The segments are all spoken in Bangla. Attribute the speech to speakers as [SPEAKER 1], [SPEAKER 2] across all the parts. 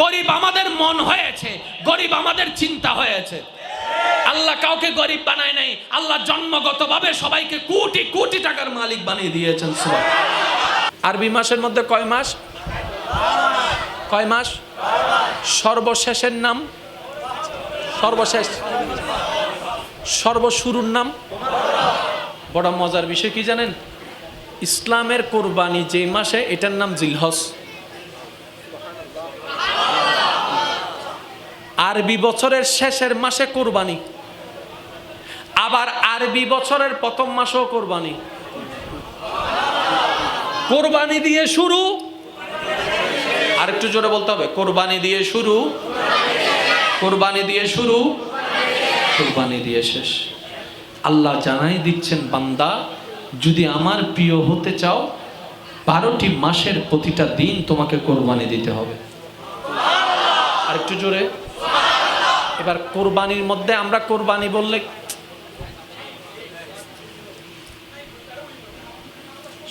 [SPEAKER 1] গরিব আমাদের মন হয়েছে, গরিব আমাদের চিন্তা হয়েছে। আল্লাহ কাউকে গরিব বানায় নাই, আল্লাহ জন্মগতভাবে সবাইকে কোটি কোটি টাকার মালিক বানিয়ে দিয়েছেন আরবি মাসের মধ্যে কয় মাস? কয় মাস? সর্বশেষের নাম? সর্বশেষ। সর্বশুরুর নাম? বড় মজার বিষয় কি জানেন? ইসলামের কোরবানি যে মাসে, এটার নাম জিলহস আরবি বছরের শেষের মাসে কোরবানি। আবার আরবি বছরের প্রথম মাসেও কোরবানি। কোরবানি দিয়ে শুরু। আরেকটু জোরে বলতে হবে, কোরবানি দিয়ে শুরু। কোরবানি দিয়ে শুরু। কোরবানি দিয়ে শেষ। আল্লাহ জানাই দিচ্ছেন, বান্দা, যদি আমার প্রিয় হতে চাও, বারোটি মাসের প্রতিটা দিন তোমাকে কোরবানি দিতে হবে। আরেকটু জোরে। এবার কোরবানির মধ্যে আমরা কোরবানি বললে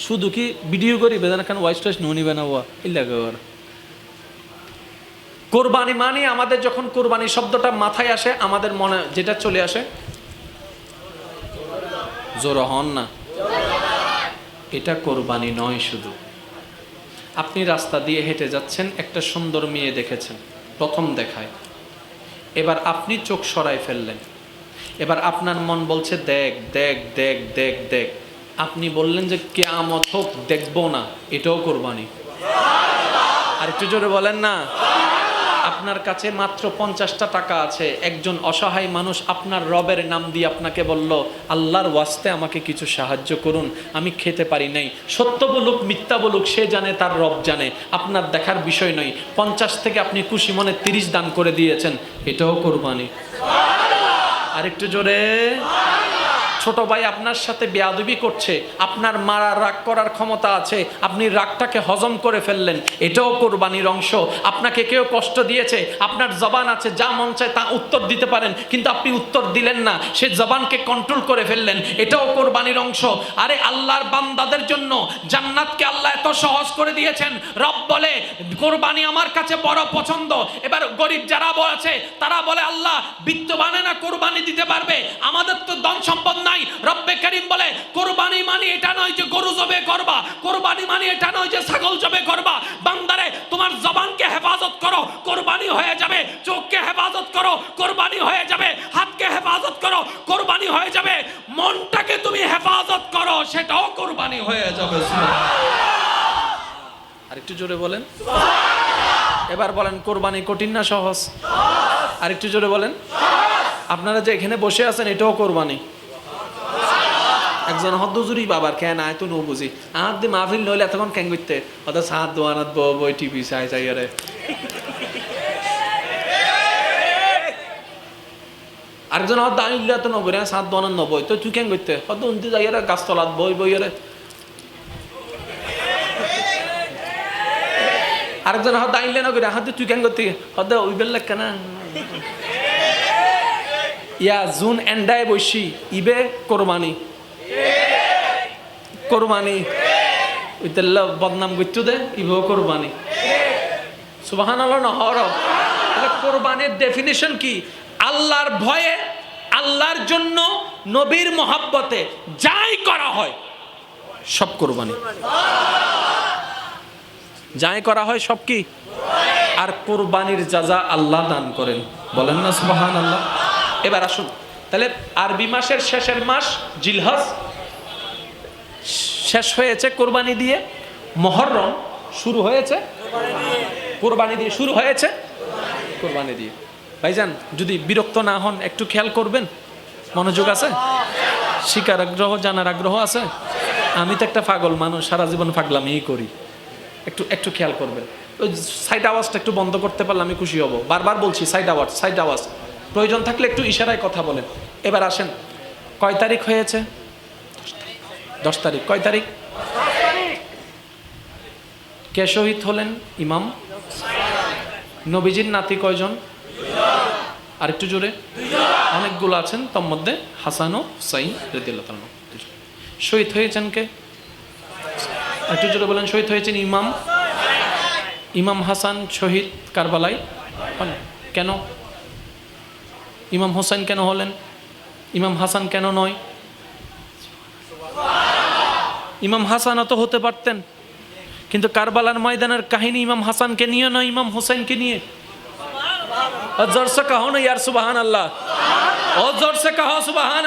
[SPEAKER 1] শুধু কি ভিডিও করি? বেদানা খান ওয়াইস টাইস নুনি ইল্লাগে ওর কোরবানি মানে আমাদের যখন কোরবানি শব্দটা মাথায় আসে, আমাদের মনে যেটা চলে আসে, জোর হন না। এটা কোরবানি নয় শুধু। আপনি রাস্তা দিয়ে হেঁটে যাচ্ছেন, একটা সুন্দর মেয়ে দেখেছেন, প্রথম দেখায়। এবার আপনি চোখ সরাই ফেললেন। এবার আপনার মন বলছে, দেখ দেখ দেখ দেখ দেখ। আপনি বললেন যে, কেয়ামত হোক, দেখব না, এটাও কোরবানি। আর একটু জোরে বলেন না। আপনার কাছে মাত্র পঞ্চাশটা টাকা আছে। একজন অসহায় মানুষ আপনার রবের নাম দিয়ে আপনাকে বলল, আল্লাহর ওয়াস্তে আমাকে কিছু সাহায্য করুন, আমি খেতে পারি নাই। সত্য বলুক, মিথ্যা বলুক, সে জানে, তার রব জানে। আপনার দেখার বিষয় নয়। পঞ্চাশ থেকে আপনি খুশি মনে তিরিশ দান করে দিয়েছেন, এটাও কোরবানি। আরেকটু জোরে। ছোট ভাই আপনার সাথে বেয়াদবি করছে, আপনার মারা রাগ করার ক্ষমতা আছে, আপনি রাগটাকে হজম করে ফেললেন, এটাও কোরবানির অংশ। আপনাকে কেউ কষ্ট দিয়েছে, আপনার জবান আছে, যা মন চায় তা উত্তর দিতে পারেন, কিন্তু আপনি উত্তর দিলেন না, সে জবানকে কন্ট্রোল করে ফেললেন, এটাও কোরবানির অংশ। আরে আল্লাহর বান্দাদের জন্য জান্নাতকে আল্লাহ এত সহজ করে দিয়েছেন, রব বলে, কোরবানি আমার কাছে বড় পছন্দ। এবার গরিব যারা বলেছে, তারা বলে, আল্লাহ, বিত্তবানে না কোরবানি দিতে পারবে, আমাদের তো ধন সম্পদ নাই। রব্বে করিম বলে, কোরবানি মানে এটা নয় যে গরু জবে করবা, কোরবানি মানে এটা নয় যে ছাগল জবে করবা। বান্দারে, তোমার জবানকে হেফাজত করো, কোরবানি হয়ে যাবে, চোখকে হেফাজত করো, কোরবানি হয়ে যাবে, হাতকে হেফাজত করো, কোরবানি হয়ে যাবে। মনটাকে তুমি হেফাজত করো, সেটাও কোরবানি হয়ে যাবে আরেকটু জোরে বলেন। এবার বলেন, কোরবানি কঠিন না সহজ? আরেকটু জোরে বলেন। আপনারা যে এখানে বসে আছেন, এটাও কোরবানি। একজন হদ্দুজুরি বাবার কেন আয় তো নো বুঝি। আর দি মাহফিল নইলে এতক্ষণ কেন করতে? অত সাত দোয়ানাত বই টিভি চাই চাই, আরে। আরেকজন হদ্দ আমি ইল্লা তো নগরে সাত দোয়ানাত নবই। তো তুই কেন করতে? হদ্দ উনতি যাই, আরে গাছতলাত বই বই, আরে। আরেকজন হদ্দ আইলে নগরে হাত তুই কেন করতে? হদ্দ ওই বেল্লা কেনা ইয়া জুন এন্ডায় বসি ইবে কোরবানি। কোরবানি। ওইতাল্লা বদনাম করতো দে ইবেও কোরবানি। সুবাহান আল্লাহ নহর কোরবানির ডেফিনেশন কি? আল্লাহর ভয়ে, আল্লাহর জন্য নবীর মহাব্বতে যাই করা হয়, সব কোরবানি। যাই করা হয়, সব কি? আর কোরবানির যাজা আল্লাহ দান করেন। বলেন না সুবাহান আল্লাহ এবার আসুন। তাহলে আরবি মাসের শেষের মাস জিলহজ শেষ হয়েছে কোরবানি দিয়ে। মহরম শুরু হয়েছে। কোরবানি দিয়ে শুরু হয়েছে। কোরবানি দিয়ে। ভাইজান, যদি বিরক্ত না হন, একটু খেয়াল করবেন? মনোযোগ আছে? শিকার আগ্রহ, জানার আগ্রহ আছে? আমি তো একটা পাগল মানুষ, সারা জীবন পাগলামিই করি। একটু একটু খেয়াল করবেন। ওই সাইড আওয়াজটা একটু বন্ধ করতে পারলে আমি খুশি হব। বারবার বলছি সাইড আওয়াজ সাইড আওয়াজ। প্রয়োজন থাকলে একটু ইশারায় কথা বলেন। এবার আসেন। কয় তারিখ হয়েছে? দশ তারিখ। কয় তারিখ? কে শহীদ হলেন? ইমাম। নবীজির নাতি কয়জন? আর একটু জোরে। অনেকগুলো আছেন, তার মধ্যে হাসান ও হুসাইন রেদিল্লাহ শহীদ হয়েছেন কে? একটু জোরে বলেন, শহীদ হয়েছেন ইমাম? ইমাম হাসান শহীদ কারবালাই কেন? ইমাম হোসেন কেন হলেন? ইমাম হাসান কেন নয়? ইমাম হাসানও হতে পারতেন। কিন্তু কারবালার ময়দানের কাহিনী ইমাম হাসানকে নিয়ে নয়, ইমাম হোসেনকে নিয়ে। না ইয়ার আল্লাহ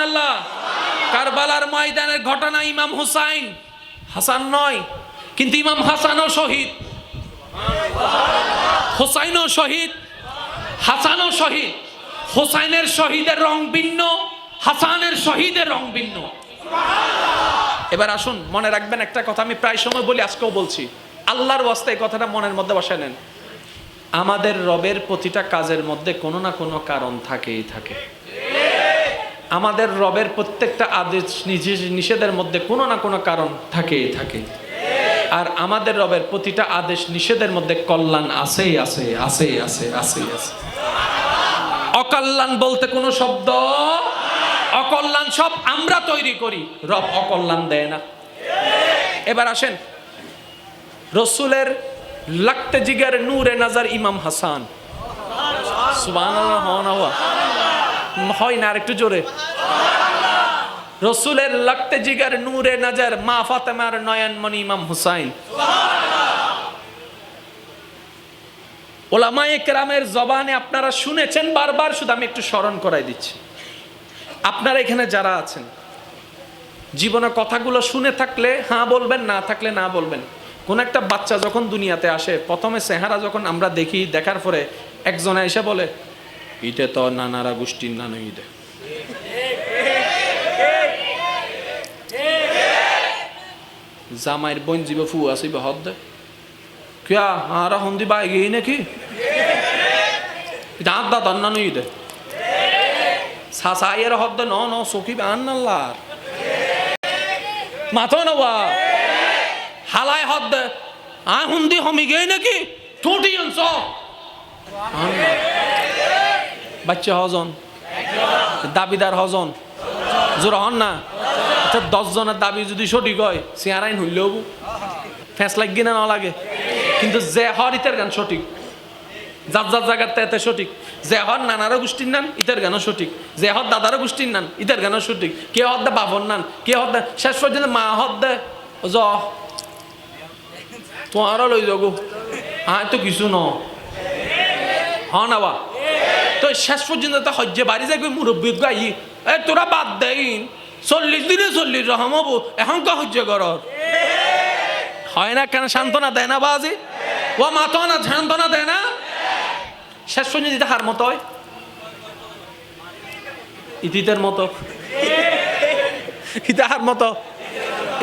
[SPEAKER 1] আল্লাহ কারবালার ময়দানের ঘটনা ইমাম হুসাইন, হাসান নয়, কিন্তু ইমাম হাসানও শহীদ। হোসাইনও শহীদ, হাসানও শহীদ। হোসাইনের শহীদের রং ভিন্ন, হাসানের শহীদের রং ভিন্ন। এবার আসুন, মনে রাখবেন একটা কথা আমি প্রায় সময় বলি, আজকেও বলছি। আল্লাহর ওয়াস্তে এই কথাটা মনের মধ্যে বসায় নেন। আমাদের রবের প্রতিটা কাজের মধ্যে কোনো না কোনো কারণ থাকেই থাকে। আমাদের রবের প্রত্যেকটা আদেশ, নিজে- নিষেধের মধ্যে কোনো না কোনো কারণ থাকেই থাকে। আর আমাদের রবের প্রতিটা আদেশ, নিষেধের মধ্যে কল্যাণ আছেই আছে আছেই আছে আছেই আছে অকল্যাণ বলতে কোনো শব্দ অকল্যাণ সব আমরা তৈরি করি। রব অকল্যাণ দেয় না। এবার আসেন, রসুলের লাগতে জিগার নূরে নাজার ইমাম হাসান। হয় না আরেকটু জোরে। রসুলের লাগতে জিগার নূরে নাজার মা ফাতেমার নয়নমণি ইমাম হুসাইন। ওলামায়ে কেরামের জবানে আপনারা শুনেছেন, বারবার শুধু আমি একটু স্মরণ করাই দিচ্ছি। আপনারা এখানে যারা আছেন, জীবনে কথাগুলো শুনে থাকলে হ্যাঁ বলবেন, না থাকলে না বলবেন। কোন একটা বাচ্চা যখন দুনিয়াতে আসে, প্রথমে চেহারা যখন আমরা দেখি, দেখার পরে একজনে এসে বলে, ইটে তো নানারা গোষ্ঠীর নানু ইদে জামাইয়ের বোন জীব ফু আসিব হদ দে। কিয়া, আরা হন্দি বা এগিয়ে নাকি? দাঁত দাঁত নানু ইদে সাসাইয়ের হদ দে ন ন সকিব আন্নাল্লার মাথো নবা। হালাই হদ দে আ হুন্দি হমি গে নাকি? ঠোঁটি অংশ বাচ্চা হজন। দাবিদার হজন। জোর হন না। আচ্ছা দশ জনের দাবি যদি সঠিক হয় চেয়ারাইন হইলেও ফেঁস লাগি না লাগে। কিন্তু যে হর ইতের গান সঠিক। যার যার জায়গার এতে সঠিক। যে হর নানারও গোষ্ঠীর নান ইতের গানও সঠিক। যে হর দাদারও গোষ্ঠীর নান ইতের গানও সঠিক। কে হর দে বাবর নান কে হর দে, শেষ পর্যন্ত মা হর দে জ। তোমারও লই যাব আয় তো কিছু ন। হ না বা। তো শেষ পর্যন্ত তো হজ্জে বাড়ি যাই মুরব্বী গাই এ তোরা বাদ দেইন। চল্লিশ দিনে চল্লিশ রহম হব। এখন কা হজ্জ কর হয় না কেন? সান্ত্বনা দেয় না বাজি ও মাতো না, সান্ত্বনা দেয় না? শেষ পর্যন্ত দিতে হার মতো ইতিদের মতো। ইতাহার মতো।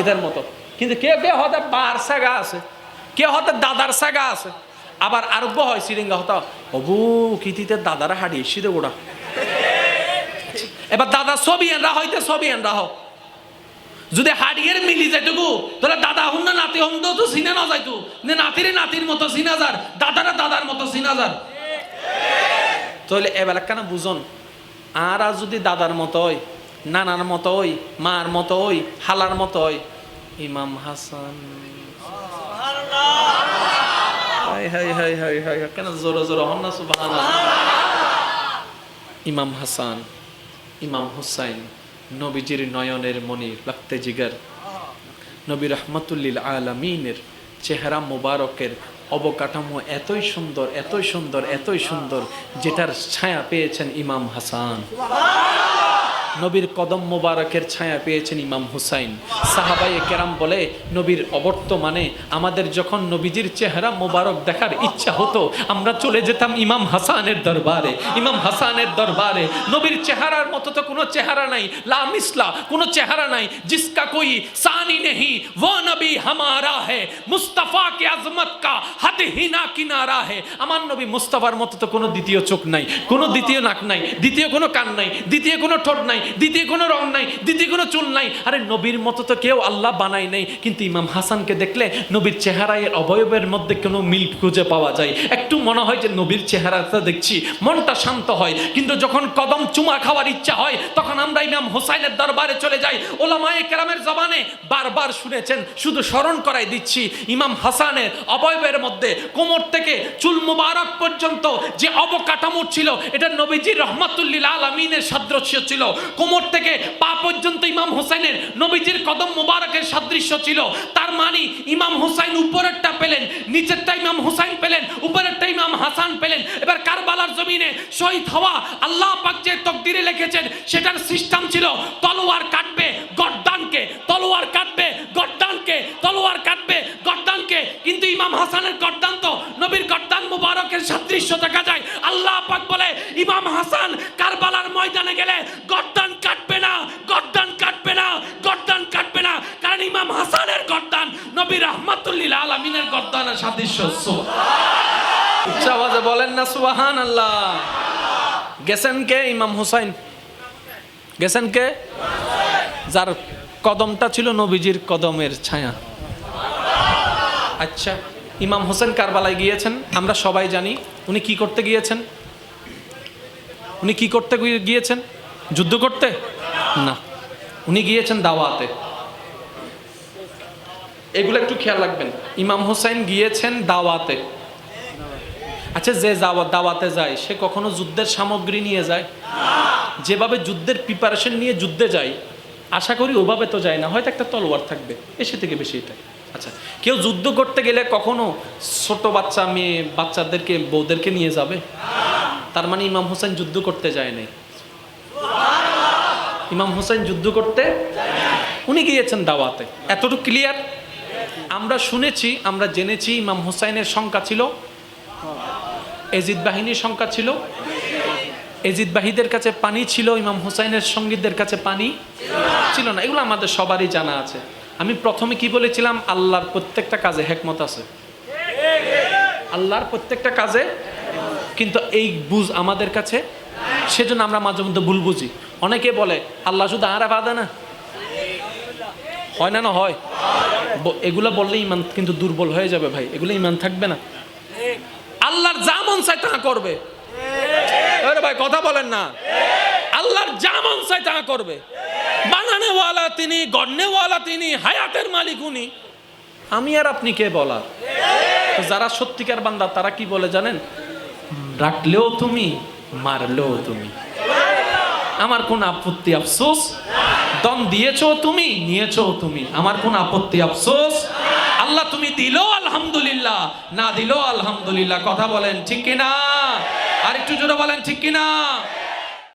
[SPEAKER 1] ইতার মতো। কিন্তু কে কে হতে বার সাগা আছে? কে হতে দাদার সাগা আছে? আবার আরোগ্য হয় সিরিঙ্গা হতা। অবু, কিতিতে দাদারা হারিয়ে সিদে গোড়া এবার দাদা ছবি এনরা হইতে ছবি এনরা হোক যদি হাড়িয়ের মিলি যাইতবু তাহলে দাদা হুন না নাতি হুন তো চিনা না যাইতো। নাতিরে নাতির মতো চিনা যার, দাদারা দাদার মতো চিনা যার। তাহলে এবেলা কেন বুঝন? আর আর যদি দাদার মতো হয় নানার মতো ওই মার মতো ওই হালার মতো ওই ইমাম হাসান। কেন জোরে জোরে হন না সুবহানাল্লাহ? ইমাম হাসান ইমাম হুসাইন নবীজির নয়নের মনি লাগতে জিগার। নবী রহমতুল্লিল আলমিনের চেহারা মোবারকের অবকাঠামো এতই সুন্দর এতই সুন্দর এতই সুন্দর যেটার ছায়া পেয়েছেন ইমাম হাসান। নবীর কদম মোবারকের ছায়া পেয়েছেন ইমাম হুসাইন। সাহাবাই কেরাম বলে, নবীর অবর্তমানে আমাদের যখন নবীজির চেহারা মোবারক দেখার ইচ্ছা হতো, আমরা চলে যেতাম ইমাম হাসানের দরবারে। ইমাম হাসানের দরবারে। নবীর চেহারার মতো তো কোনো চেহারা নাই। লা মিসলা, কোনো চেহারা নাই। জিসকা কোই, সানি নেহি वो নবী হামারা হে। মুস্তাফা কে আজমত কা হাত হি না কিনারা হে। আমার নবী মুস্তাফার মতো তো কোনো দ্বিতীয় চোখ নাই। কোনো দ্বিতীয় নাক নাই। দ্বিতীয় কোনো কান নাই। দ্বিতীয় কোনো ঠোঁট নাই। দ্বিতীয় কোনো রং নাই দ্বিতীয় কোনো চুল নাই। আরে নবীর মতো তো কেউ আল্লাহ বানাই নাই। কিন্তু ইমাম হাসানকে দেখলে নবীর চেহারায় অবয়বের মধ্যে কোনো মিল খুঁজে পাওয়া যায়। একটু মনে হয় যে নবীর চেহারাটা দেখছি, মনটা শান্ত হয়। কিন্তু যখন কদম চুমা খাওয়ার ইচ্ছা হয়, তখন আমরা ইমাম হোসাইনের দরবারে চলে যাই। ওলামায়ে কেরামের জবানে বারবার শুনেছেন, শুধু স্মরণ করাই দিচ্ছি, ইমাম হাসানের অবয়বের মধ্যে কোমর থেকে চুল মুবারক পর্যন্ত যে অবকাঠামো ছিল, এটা নবীজির রহমাতুল্লিল আলমিনের সাদৃশ্য ছিল। কোমর থেকে পা পর্যন্ত ইমাম হোসেনের নবীজির কদম মোবারকের সাদৃশ্য ছিল। তার মানে ইমাম হোসাইন উপরেরটা পেলেন, নিচেরটা ইমাম হোসাইন পেলেন, উপরেরটা ইমাম হাসান পেলেন। এবার কারবালার জমিনে শহীদ হওয়া আল্লাহ পাক যে তকদিরে লিখেছেন, সেটার সিস্টেম ছিল, তলোয়ার কাটবে গর্দানকে, তলোয়ার কাটবে গর্দানকে তলোয়ার কাটবে গর্দানকে কিন্তু ইমাম হাসানের গর্দান তো নবীর গর্দান মুবারকের সাদৃশ্য দেখা যায়। আল্লাহ পাক বলে, ইমাম হাসান কারবালার ময়দানে গেলে গর্দান কাটবে না, গর্দান কাটবে না, গর্দান কাটবে না। কারণ ইমাম হাসানের গর্দান নবী রহমাতুল্লিল আলমিনের গর্দানের সাদৃশ্য। উচ্চ আওয়াজে বলেন না সুবাহান আল্লাহ গেছেন কে ইমাম হুসাইন? গেছেন কে? যার কদমটা ছিল নবীজির কদমের ছায়া। আচ্ছা। ইমাম হোসেন কারবালায় গিয়েছেন, আমরা সবাই জানি। উনি কি করতে গিয়েছেন? উনি কি করতে গিয়েছেন? যুদ্ধ করতে? না। উনি গিয়েছেন দাওয়াতে। এগুলো একটু খেয়াল রাখবেন। ইমাম হোসেন গিয়েছেন দাওয়াতে। আচ্ছা যে যাওয়া দাওয়াতে যায়, সে কখনো যুদ্ধের সামগ্রী নিয়ে যায়? যেভাবে যুদ্ধের প্রিপারেশন নিয়ে যুদ্ধে যায়, আশা করি ওভাবে তো যায় না, হয়তো একটা তলোয়ার থাকবে, এসে থেকে বেশি এটা আচ্ছা কেউ যুদ্ধ করতে গেলে কখনো ছোট বাচ্চা মেয়ে বাচ্চাদেরকে, বউদেরকে নিয়ে যাবে? তার মানে ইমাম হোসেন যুদ্ধ করতে যায় নাই। ইমাম হোসেন যুদ্ধ করতে উনি গিয়েছেন দাওয়াতে। এতটুকু ক্লিয়ার আমরা শুনেছি, আমরা জেনেছি ইমাম হোসাইনের সংখ্যা ছিল। এজিদ বাহিনীর সংখ্যা ছিল। এজিদ বাহিদের কাছে পানি ছিল, ইমাম হুসাইনের সঙ্গীতদের কাছে পানি ছিল না। এগুলো আমাদের সবারই জানা আছে। আমি প্রথমে কি বলেছিলাম? আল্লাহর প্রত্যেকটা কাজে হেকমত আছে। আল্লাহর প্রত্যেকটা কাজে কিন্তু এই বুঝ আমাদের কাছে, সেজন্য আমরা মাঝে মধ্যে ভুল বুঝি। অনেকে বলে, আল্লাহ শুধু আর বাদে না। হয় না না, হয়। এগুলো বললে ইমান কিন্তু দুর্বল হয়ে যাবে ভাই। এগুলো ইমান থাকবে না। আল্লাহর যা মন তা করবে। ভাই, কথা বলেন না। আল্লাহর যা মন তা করবে। বানানেওয়ালা তিনি গড়নেওয়ালা তিনি, হায়াতের মালিক উনি। আমি আর আপনি কে বলার যারা সত্যিকার বান্দা, তারা কি বলে জানেন? রাখলেও তুমি, মারলেও তুমি। আমার কোন আপত্তি আফসোস? দম দিয়েছ তুমি নিয়েছো তুমি। আমার কোন আপত্তি আফসোস? আল্লাহ তুমি দিলো আলহামদুলিল্লাহ, না দিলো আলহামদুলিল্লাহ। কথা বলেন ঠিক কিনা? আর একটু জোরে বলেন ঠিক কিনা?